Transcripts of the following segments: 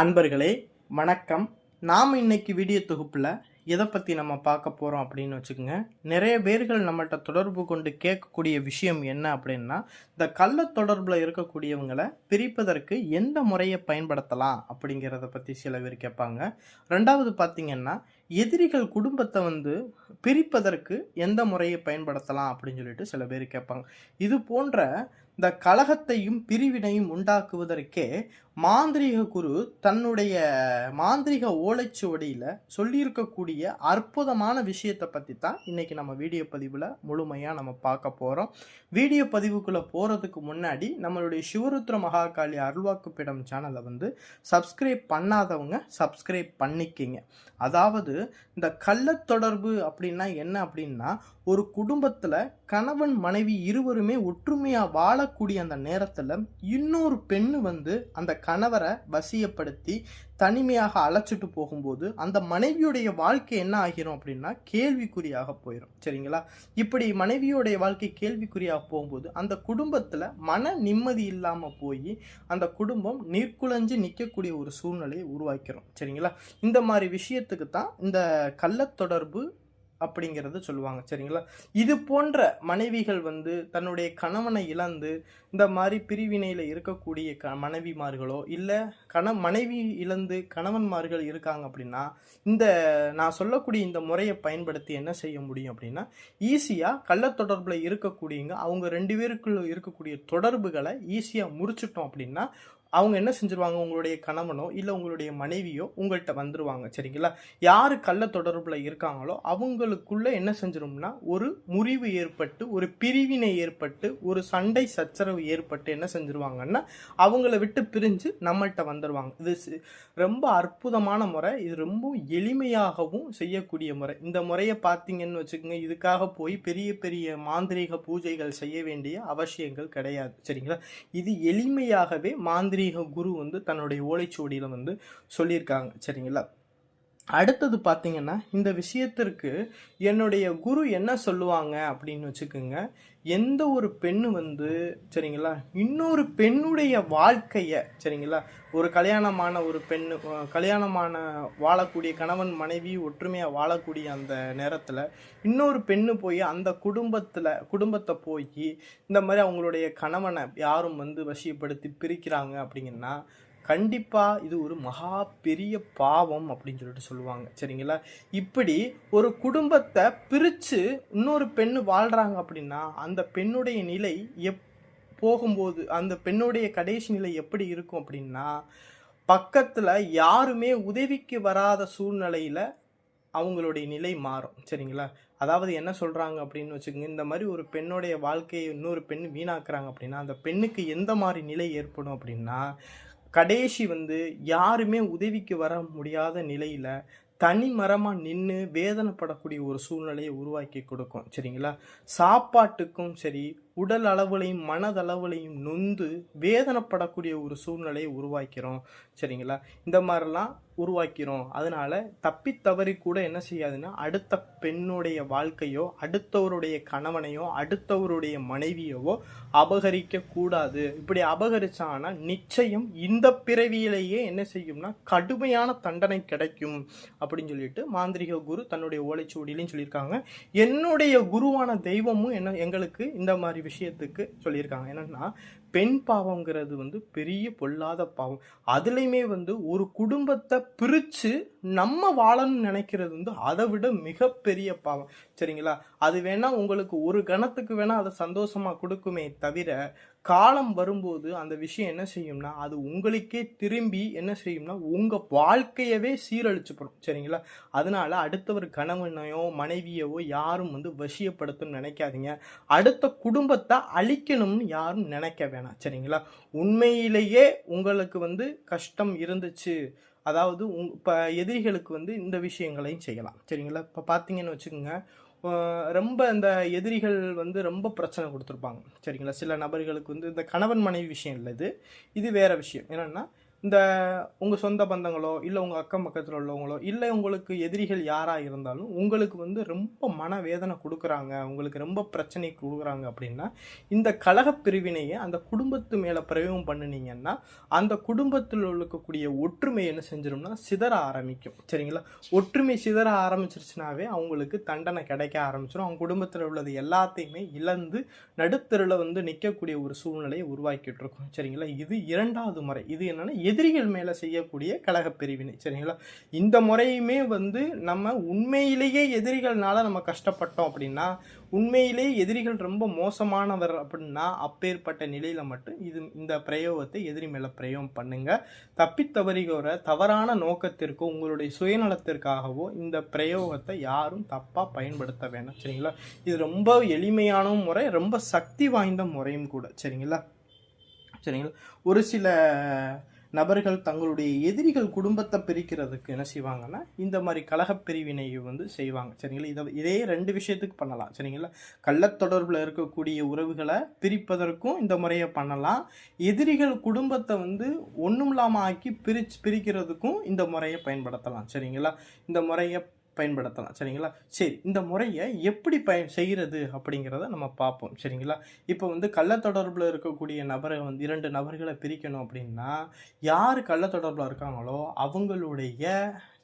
அன்பர்களே வணக்கம். நாம் இன்னைக்கு வீடியோ தொகுப்பில் எதை பற்றி நம்ம பார்க்க போகிறோம் அப்படின்னு வச்சுக்கோங்க. நிறைய பேர்கள் நம்மள்கிட்ட தொடர்பு கொண்டு கேட்கக்கூடிய விஷயம் என்ன அப்படின்னா இந்த கள்ள தொடர்பில் இருக்கக்கூடியவங்களை பிரிப்பதற்கு எந்த முறையை பயன்படுத்தலாம் அப்படிங்கிறத பற்றி சில பேர் கேட்பாங்க. ரெண்டாவது பார்த்திங்கன்னா எதிரிகள் குடும்பத்தை வந்து பிரிப்பதற்கு எந்த முறையை பயன்படுத்தலாம் அப்படின்னு சொல்லிட்டு சில பேர் கேட்பாங்க. இது போன்ற இந்த கலகத்தையும் பிரிவினையும் உண்டாக்குவதற்கே மாந்திரீக குரு தன்னுடைய மாந்திரீக ஓலைச்சுவடியில் சொல்லியிருக்கக்கூடிய அற்புதமான விஷயத்தை பற்றி தான் இன்றைக்கி நம்ம வீடியோ பதிவில் முழுமையாக நம்ம பார்க்க போகிறோம் வீடியோ பதிவுக்குள்ளே போகிறதுக்கு முன்னாடி நம்மளுடைய சிவருத்ர மகாகாளி அருள்வாக்கு பீடம் சேனலை வந்து சப்ஸ்கிரைப் பண்ணாதவங்க சப்ஸ்கிரைப் பண்ணிக்கிங்க. அதாவது இந்த கள்ளத் தொடர்பு அப்படின்னா என்ன அப்படின்னா ஒரு குடும்பத்தில் கணவன் மனைவி இருவருமே ஒற்றுமையாக வாழக்கூடிய அந்த நேரத்தில் இன்னொரு பெண்ணு வந்து அந்த கணவரை வசியப்படுத்தி தனிமையாக அழைச்சிட்டு போகும்போது அந்த மனைவியுடைய வாழ்க்கை என்ன ஆகிரும் அப்படின்னா கேள்விக்குறியாக போயிடும் சரிங்களா? இப்படி மனைவியுடைய வாழ்க்கை கேள்விக்குறியாக போகும்போது அந்த குடும்பத்தில் மன நிம்மதி இல்லாமல் போய் அந்த குடும்பம் நீர்க்குலைஞ்சு நிற்கக்கூடிய ஒரு சூழ்நிலையை உருவாக்கிறோம். சரிங்களா? இந்த மாதிரி விஷயத்துக்கு தான் இந்த கள்ளத்தொடர்பு அப்படிங்கிறது சொல்லுவாங்க சரிங்களா? இது போன்ற மனைவிகள் வந்து தன்னுடைய கணவனை இழந்து இந்த மாதிரி பிரிவினையில் இருக்கக்கூடிய க மனைவிமார்களோ இல்லை கண மனைவி இழந்து கணவன்மார்கள் இருக்காங்க அப்படின்னா இந்த நான் சொல்லக்கூடிய இந்த முறையை பயன்படுத்தி என்ன செய்ய முடியும் அப்படின்னா ஈஸியாக கள்ளத்தொடர்பில் இருக்கக்கூடியங்க அவங்க ரெண்டு பேருக்குள்ள இருக்கக்கூடிய தொடர்புகளை ஈஸியாக முறிச்சிட்டோம் அப்படின்னா அவங்க என்ன செஞ்சிருவாங்க? உங்களுடைய கணவனோ இல்லை உங்களுடைய மனைவியோ உங்கள்கிட்ட வந்துடுவாங்க சரிங்களா? யார் கள்ள தொடர்பில் இருக்காங்களோ அவங்களுக்குள்ளே என்ன செஞ்சிடும்னா ஒரு முறிவு ஏற்பட்டு ஒரு பிரிவினை ஏற்பட்டு ஒரு சண்டை சச்சரவு ஏற்பட்டு என்ன செஞ்சுருவாங்கன்னா அவங்கள விட்டு பிரிஞ்சு நம்மள்கிட்ட வந்துடுவாங்க இது ரொம்ப அற்புதமான முறை. இது ரொம்ப எளிமையாகவும் செய்யக்கூடிய முறை. இந்த முறையை பார்த்தீங்கன்னு வச்சுக்கோங்க இதுக்காக போய் பெரிய பெரிய மாந்திரீக பூஜைகள் செய்ய வேண்டிய அவசியங்கள் கிடையாது சரிங்களா? இது எளிமையாகவே மாந்திரீக குரு வந்து தன்னுடைய ஓலைச்சுவடியில் வந்து சொல்லியிருக்காங்க. சரிங்களா? அடுத்தது பார்த்தீங்கன்னா இந்த விஷயத்திற்கு என்னுடைய குரு என்ன சொல்லுவாங்க அப்படின்னு வச்சுக்கோங்க. எந்த ஒரு பெண்ணு வந்து சரிங்களா இன்னொரு பெண்ணுடைய வாழ்க்கையை சரிங்களா ஒரு கல்யாணமான ஒரு பெண்ணு கல்யாணமான வாழக்கூடிய கணவன் மனைவி ஒற்றுமையாக வாழக்கூடிய அந்த நேரத்தில் இன்னொரு பெண்ணு போய் அந்த குடும்பத்தில் குடும்பத்தை போய் இந்த மாதிரி அவங்களுடைய கணவனை யாரும் வந்து வசியப்படுத்தி பிரிக்கிறாங்க அப்படிங்கன்னா கண்டிப்பாக இது ஒரு மகா பெரிய பாவம் அப்படின்னு சொல்லிட்டு சொல்லுவாங்க. சரிங்களா? இப்படி ஒரு குடும்பத்தை பிரித்து இன்னொரு பெண்ணு வாழ்கிறாங்க அப்படின்னா அந்த பெண்ணுடைய நிலை எப் போகும்போது அந்த பெண்ணுடைய கடைசி நிலை எப்படி இருக்கும் அப்படின்னா பக்கத்தில் யாருமே உதவிக்கு வராத சூழ்நிலையில் அவங்களுடைய நிலை மாறும். சரிங்களா? அதாவது என்ன சொல்கிறாங்க அப்படின்னு வச்சுக்கோங்க இந்த மாதிரி ஒரு பெண்ணுடைய வாழ்க்கையை இன்னொரு பெண் வீணாக்குறாங்க அப்படின்னா அந்த பெண்ணுக்கு எந்த மாதிரி நிலை ஏற்படும் அப்படின்னா கடைசி வந்து யாருமே உதவிக்கு வர முடியாத நிலையில் தனி மரமாக நின்று வேதனைப்படக்கூடிய ஒரு சூழ்நிலையை உருவாக்கி கொடுக்கும் சரிங்களா? சாப்பாட்டுக்கும் சரி உடல் அளவுலையும் மனதளவுலையும் நொந்து வேதனைப்படக்கூடிய ஒரு சூழ்நிலையை உருவாக்கிறோம். சரிங்களா? இந்த மாதிரிலாம் உருவாக்கிறோம். அதனால தப்பி தவறி கூட என்ன செய்யாதுன்னா அடுத்த பெண்ணுடைய வாழ்க்கையோ அடுத்தவருடைய கணவனையோ அடுத்தவருடைய மனைவியவோ அபகரிக்க கூடாது. இப்படி அபகரிச்சானா நிச்சயம் இந்த பிறவியிலேயே என்ன செய்யும்னா கடுமையான தண்டனை கிடைக்கும் அப்படின்னு சொல்லிட்டு மாந்திரிக குரு தன்னுடைய ஓலைச்சுவடியிலையும் சொல்லியிருக்காங்க. என்னுடைய குருவான தெய்வமும் என்ன எங்களுக்கு இந்த மாதிரி விஷயத்துக்கு சொல்லியிருக்காங்க. என்னென்னா பெண் பாவங்கிறது வந்து பெரிய பொல்லாத பாவம். அதுலேயுமே வந்து ஒரு குடும்பத்தை பிரித்து நம்ம வாழணும்னு நினைக்கிறது வந்து அதை விட மிகப்பெரிய பாவம். சரிங்களா? அது வேணால் உங்களுக்கு ஒரு கணத்துக்கு வேணால் அதை சந்தோஷமாக கொடுக்குமே தவிர காலம் வரும்போது அந்த விஷயம் என்ன செய்யும்னா அது உங்களுக்கே திரும்பி என்ன செய்யும்னா உங்கள் வாழ்க்கையவே சீரழிச்சுப்படும். சரிங்களா? அதனால அடுத்தவர் கணவனையோ மனைவியவோ யாரும் வந்து வசியப்படுத்தும்னு நினைக்காதீங்க. அடுத்த குடும்பத்தை அழிக்கணும்னு யாரும் நினைக்க வேணாம். சரிங்களா? உண்மையிலேயே உங்களுக்கு வந்து கஷ்டம் இருந்துச்சு. அதாவது உங் இப்போ எதிரிகளுக்கு வந்து இந்த விஷயங்களையும் செய்யலாம். சரிங்களா? இப்போ பார்த்தீங்கன்னு வச்சுக்கோங்க. ரொம்ப இந்த எதிரிகள் வந்து ரொம்ப பிரச்சனை கொடுத்துருப்பாங்க. சரிங்களா? சில நபர்களுக்கு வந்து இந்த கணவன் மனைவி விஷயம் இல்லை இது. இது வேறு விஷயம். என்னென்னா இந்த உங்கள் சொந்த பந்தங்களோ இல்லை உங்கள் அக்கம் பக்கத்தில் உள்ளவங்களோ இல்லை உங்களுக்கு எதிரிகள் யாராக இருந்தாலும் உங்களுக்கு வந்து ரொம்ப மனவேதனை கொடுக்குறாங்க உங்களுக்கு ரொம்ப பிரச்சனை கொடுக்குறாங்க அப்படின்னா இந்த கலக பிரிவினையை அந்த குடும்பத்து மேலே பிரயோகம் பண்ணினீங்கன்னா அந்த குடும்பத்தில் இருக்கக்கூடிய ஒற்றுமை என்ன செஞ்சிடும்னா சிதற ஆரம்பிக்கும். சரிங்களா? ஒற்றுமை சிதற ஆரம்பிச்சிருச்சுனாவே அவங்களுக்கு தண்டனை கிடைக்க ஆரம்பிச்சிடும் அவங்க குடும்பத்தில் உள்ளது எல்லாத்தையுமே இழந்து நடுத்தருவில் வந்து நிற்கக்கூடிய ஒரு சூழ்நிலையை உருவாக்கிட்டு இருக்கும். சரிங்களா? இது இரண்டாவது முறை. இது என்னென்னா எதிரிகள் மேலே செய்யக்கூடிய கழக பிரிவினை சரிங்களா? இந்த முறையுமே வந்து நம்ம உண்மையிலேயே எதிரிகள்னால நம்ம கஷ்டப்பட்டோம் அப்படின்னா உண்மையிலேயே எதிரிகள் ரொம்ப மோசமானவர் அப்படின்னா அப்பேற்பட்ட நிலையில் மட்டும் இது இந்த பிரயோகத்தை எதிரி மேலே பிரயோகம் பண்ணுங்கள் தப்பித்தவறிகிற தவறான நோக்கத்திற்கோ உங்களுடைய சுயநலத்திற்காகவோ இந்த பிரயோகத்தை யாரும் தப்பாக பயன்படுத்த வேண்டாம் சரிங்களா? இது ரொம்ப எளிமையான முறை ரொம்ப சக்தி வாய்ந்த முறையும் கூட சரிங்களா? சரிங்களா? ஒரு சில நபர்கள் தங்களுடைய எதிரிகள் குடும்பத்தை பிரிக்கிறதுக்கு என்ன செய்வாங்கன்னா இந்த மாதிரி கழகப் பிரிவினையை வந்து செய்வாங்க. சரிங்களா? இதை இதே ரெண்டு விஷயத்துக்கு பண்ணலாம். சரிங்களா? கள்ளத் தொடர்பில் இருக்கக்கூடிய உறவுகளை பிரிப்பதற்கும் இந்த முறையை பண்ணலாம். எதிரிகள் குடும்பத்தை வந்து ஒன்றும் இல்லாமல் ஆக்கி பிரிச்சு பிரிக்கிறதுக்கும் இந்த முறையை பயன்படுத்தலாம். சரிங்களா? இந்த முறையை பயன்படுத்தலாம். சரிங்களா? சரி இந்த முறையை எப்படி பயன் செய்கிறது அப்படிங்கிறத நம்ம பார்ப்போம். சரிங்களா? இப்போ வந்து கள்ளத்தொடர்பில் இருக்கக்கூடிய நபரை வந்து இரண்டு நபர்களை பிரிக்கணும் அப்படின்னா யார் கள்ளத்தொடர்பில் இருக்காங்களோ அவங்களுடைய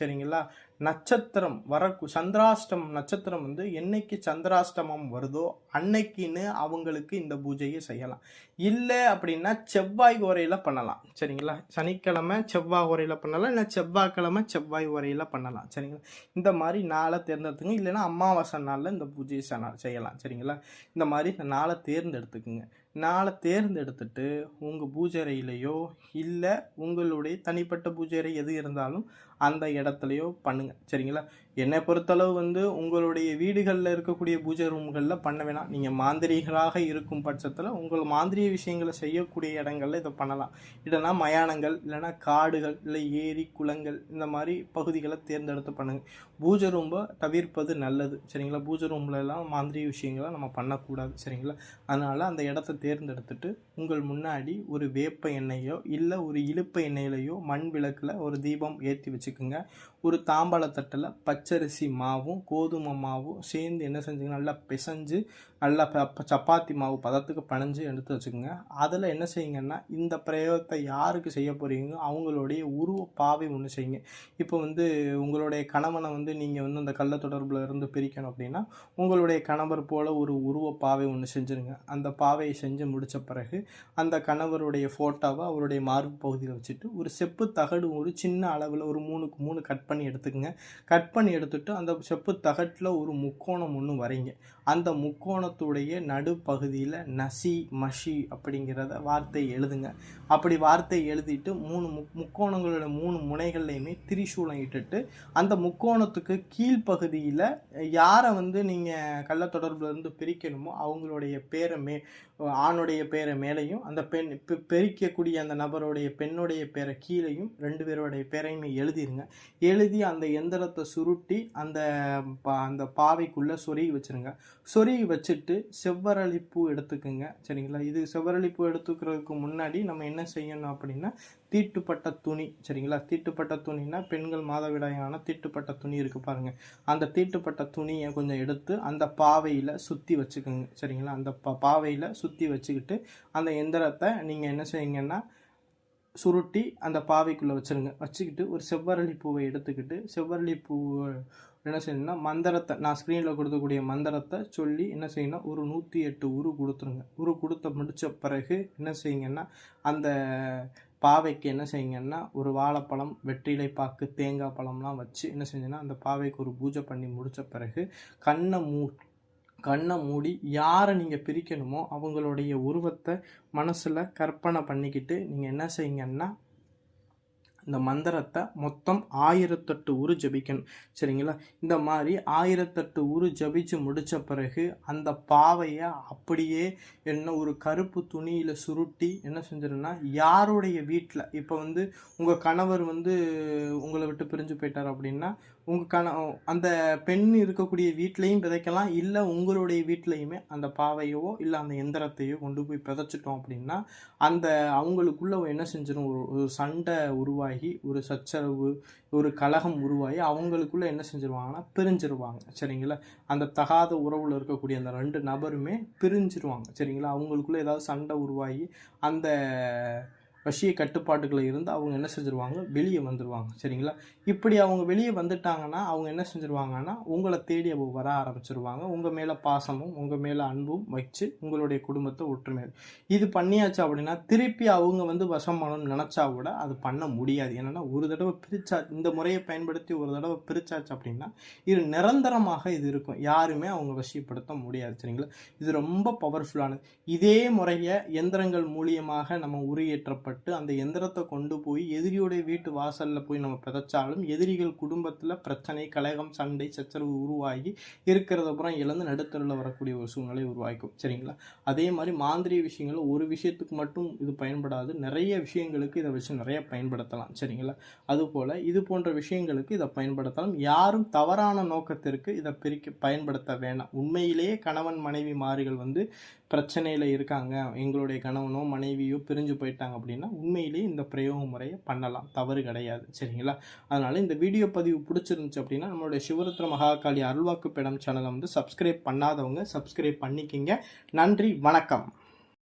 சரிங்களா? நட்சத்திரம் வர சந்திராஷ்டம் நட்சத்திரம் வந்து என்னைக்கு சந்திராஷ்டமம் வருதோ அன்னைக்குன்னு அவங்களுக்கு இந்த பூஜையை செய்யலாம். இல்லை அப்படின்னா செவ்வாய் உரையில் பண்ணலாம். சரிங்களா? சனிக்கிழமை செவ்வாய் உரையில் பண்ணலாம். இல்லை செவ்வாய்க்கிழமை செவ்வாய் உரையில் பண்ணலாம். சரிங்களா? இந்த மாதிரி நாளை தேர்ந்தெடுத்துங்க. இல்லைன்னா அமாவாசை நாளில் இந்த பூஜையை செய்யலாம். சரிங்களா? இந்த மாதிரி இந்த நாளை தேர்ந்தெடுத்துக்குங்க. நாளை தேர்ந்தெடுத்துட்டு உங்கள் பூஜைறையிலையோ இல்லை உங்களுடைய தனிப்பட்ட பூஜைறை எது இருந்தாலும் அந்த இடத்துலையோ பண்ணுங்கள் சரிங்களா? என்னை பொறுத்தளவு வந்து உங்களுடைய வீடுகளில் இருக்கக்கூடிய பூஜை ரூம்களில் பண்ண வேணாம். நீங்கள் மாந்திரிகளாக இருக்கும் பட்சத்தில் உங்கள் மாந்திரிய விஷயங்களை செய்யக்கூடிய இடங்களில் இதை பண்ணலாம். இல்லைன்னா மயானங்கள் இல்லைன்னா காடுகள் இல்லை ஏரி குளங்கள் இந்த மாதிரி பகுதிகளை தேர்ந்தெடுத்து பண்ணுங்கள் பூஜை ரூம்பை தவிர்ப்பது நல்லது. சரிங்களா? பூஜை ரூம்ல எல்லாம் மாந்திரிய விஷயங்களை நம்ம பண்ணக்கூடாது. சரிங்களா? அதனால் அந்த இடத்த தேர்ந்தெடுத்துட்டு உங்கள் முன்னாடி ஒரு வேப்ப எண்ணெயோ இல்லை ஒரு இழுப்பு எண்ணெயிலையோ மண் விளக்கில் ஒரு தீபம் ஏற்றி வச்சுக்கோங்க. ஒரு தாம்பாளத்தட்டில் பச்சரிசி மாவும் கோதுமை மாவும் சேர்ந்து என்ன செஞ்சுங்க? நல்லா பிசைஞ்சு நல்லா ப சப்பாத்தி மாவு பதத்துக்கு பனைஞ்சு எடுத்து வச்சுக்கோங்க. அதில் என்ன செய்யுங்கன்னா இந்த பிரயோகத்தை யாருக்கு செய்ய போகிறீங்க அவங்களுடைய உருவ பாவை ஒன்று செய்யுங்க. இப்போ வந்து உங்களுடைய கணவனை வந்து நீங்கள் வந்து அந்த கள்ள தொடர்பில் இருந்து பிரிக்கணும் அப்படின்னா உங்களுடைய கணவர் போல் ஒரு உருவ பாவை ஒன்று செஞ்சுருங்க. அந்த பாவையை செஞ்சு முடித்த பிறகு அந்த கணவருடைய ஃபோட்டோவை அவருடைய மார்பு பகுதியில் வச்சுட்டு ஒரு செப்பு தகடு ஒரு சின்ன அளவில் ஒரு மூணுக்கு மூணு கட் பண்ணி எடுத்துக்கங்க. கட் பண்ணி எடுத்துட்டு அந்த செப்பு தகட்டில் ஒரு முக்கோணம் ஒன்று வரைங்க. அந்த முக்கோணத்துடைய நடுப்பகுதியில் நசி மஷி அப்படிங்கிறத வார்த்தை எழுதுங்க. அப்படி வார்த்தை எழுதிட்டு மூணு முக் முக்கோணங்களோட மூணு முனைகள்லையுமே திரிசூலம் இட்டுட்டு அந்த முக்கோணத்துக்கு கீழ்ப்பகுதியில் யாரை வந்து நீங்கள் கள்ள இருந்து பிரிக்கணுமோ அவங்களுடைய பேரை மே ஆணுடைய பேரை மேலேயும் அந்த பெண் பெ- அந்த நபருடைய பெண்ணுடைய பேரை கீழேயும் ரெண்டு பேருடைய பேரையுமே எழுதிருங்க. எழுதி அந்த எந்திரத்தை சுருட்டி அந்த பா- அந்த பாவைக்குள்ளே சொருகி வச்சுருங்க. சொருகி வச்சுட்டு செவ்வரளிப்பூ எடுத்துக்கோங்க. சரிங்களா? இது செவ்வரளிப்பூ எடுத்துக்கிறதுக்கு முன்னாடி நம்ம என்ன செய்யணும் அப்படின்னா தீட்டுப்பட்ட துணி. சரிங்களா? தீட்டுப்பட்ட துணினா பெண்கள் மாதவிடாயான தீட்டுப்பட்ட துணி இருக்குது பாருங்கள் அந்த தீட்டுப்பட்ட துணியை கொஞ்சம் எடுத்து அந்த பாவையில் சுற்றி வச்சுக்கோங்க. சரிங்களா? அந்த பா பாவையில் சுற்றி வச்சுக்கிட்டு அந்த எந்திரத்தை நீங்கள் என்ன செய்யுங்கன்னா சுருட்டி அந்த பாவைக்குள்ளே வச்சிருங்க. வச்சுக்கிட்டு ஒரு செவ்வரளி பூவை எடுத்துக்கிட்டு செவ்வரளி பூ என்ன செய்யணும்னா மந்திரத்தை நான் ஸ்க்ரீனில் கொடுக்கக்கூடிய மந்திரத்தை சொல்லி என்ன செய்யணும் ஒரு நூற்றி எட்டு உரு கொடுத்துருங்க. உரு கொடுத்த முடித்த பிறகு என்ன செய்யுங்கன்னா அந்த பாவைக்கு என்ன செய்யுங்கன்னா ஒரு வாழைப்பழம் வெற்றிலை பாக்கு தேங்காய் பழம்லாம் வச்சு என்ன செஞ்சுன்னா அந்த பாவைக்கு ஒரு பூஜை பண்ணி முடித்த பிறகு கண்ணை மூ கண்ணை மூடி யாரை நீங்கள் பிரிக்கணுமோ அவங்களுடைய உருவத்தை மனசில் கற்பனை பண்ணிக்கிட்டு நீங்கள் என்ன செய்யுங்கன்னா இந்த மந்திரத்தை மொத்தம் ஆயிரத்தெட்டு ஊர் ஜபிக்கணும். சரிங்களா? இந்த மாதிரி ஆயிரத்தெட்டு ஊர் ஜபிச்சு முடித்த பிறகு அந்த பாவையை அப்படியே என்ன ஒரு கருப்பு துணியில் சுருட்டி என்ன செஞ்சிருன்னா யாருடைய வீட்டில் இப்போ வந்து உங்கள் கணவர் வந்து உங்களை விட்டு பிரிஞ்சு போயிட்டார் அப்படின்னா உங்கள் கண அந்த பெண் இருக்கக்கூடிய வீட்லேயும் விதைக்கலாம் இல்லை உங்களுடைய வீட்லேயுமே அந்த பாவையோ இல்லை அந்த எந்திரத்தையோ கொண்டு போய் விதைச்சிட்டோம் அப்படின்னா அந்த அவங்களுக்குள்ள என்ன செஞ்சிடும் ஒரு ஒரு சண்டை உருவாகி ஒரு சச்சரவு ஒரு கலகம் உருவாகி அவங்களுக்குள்ள என்ன செஞ்சிருவாங்கன்னா பிரிஞ்சிருவாங்க. சரிங்களா? அந்த தகாத உறவில் இருக்கக்கூடிய அந்த ரெண்டு நபருமே பிரிஞ்சிருவாங்க. சரிங்களா? அவங்களுக்குள்ள ஏதாவது சண்டை உருவாகி அந்த வசிய கட்டுப்பாட்டுக்குள்ளே இருந்து அவங்க என்ன செஞ்சுருவாங்க? வெளியே வந்துடுவாங்க சரிங்களா? இப்படி அவங்க வெளியே வந்துட்டாங்கன்னா அவங்க என்ன செஞ்சுருவாங்கன்னா உங்களை தேடி அவங்க வர ஆரம்பிச்சிருவாங்க. உங்கள் மேலே பாசமும் உங்கள் மேலே அன்பும் வச்சு உங்களுடைய குடும்பத்தை ஒற்றுமை. இது பண்ணியாச்சு அப்படின்னா திருப்பி அவங்க வந்து வசம் பண்ணணும்னு நினச்சா கூட அது பண்ண முடியாது. என்னென்னா ஒரு தடவை பிரிச்சா இந்த முறையை பயன்படுத்தி ஒரு தடவை பிரிச்சாச்சு அப்படின்னா இது நிரந்தரமாக இது இருக்கும். யாருமே அவங்க வசியப்படுத்த முடியாது. சரிங்களா? இது ரொம்ப பவர்ஃபுல்லானது இதே முறையை எந்திரங்கள் மூலியமாக நம்ம உருயேற்றப்பட்டு அந்த எந்திரத்தை கொண்டு போய் எதிரியோடைய வீட்டு வாசலில் போய் நம்ம பிதைச்சாலும் எதிரிகள் குடும்பத்தில் பிரச்சனை கலகம் சண்டை சச்சரவு உருவாகி இருக்கிறத அப்புறம் இழந்து நடுத்தரில் வரக்கூடிய ஒரு சூழ்நிலை உருவாக்கும். சரிங்களா? அதே மாதிரி மாந்திரிய விஷயங்கள் ஒரு விஷயத்துக்கு மட்டும் இது பயன்படாது. நிறைய விஷயங்களுக்கு இதை வச்சு நிறைய பயன்படுத்தலாம். சரிங்களா? அதுபோல் இது போன்ற விஷயங்களுக்கு இதை பயன்படுத்தலாம். யாரும் தவறான நோக்கத்திற்கு இதை பிரிக்க பயன்படுத்த வேணாம். உண்மையிலேயே கணவன் மனைவி மாறிகள் வந்து பிரச்சனையில் இருக்காங்க. எங்களுடைய கணவனோ மனைவியோ பிரிஞ்சு போயிட்டாங்க அப்படின்னா உண்மையிலேயே இந்த பிரயோக முறையை பண்ணலாம். தவறு கிடையாது. சரிங்களா? அதனால் இந்த வீடியோ பதிவு பிடிச்சிருந்துச்சு அப்படின்னா நம்மளுடைய சிவருத்ர மகாகாளி அருள்வாக்கு பெடம் சேனலை வந்து சப்ஸ்கிரைப் பண்ணாதவங்க சப்ஸ்கிரைப் பண்ணிக்கிங்க. நன்றி வணக்கம்.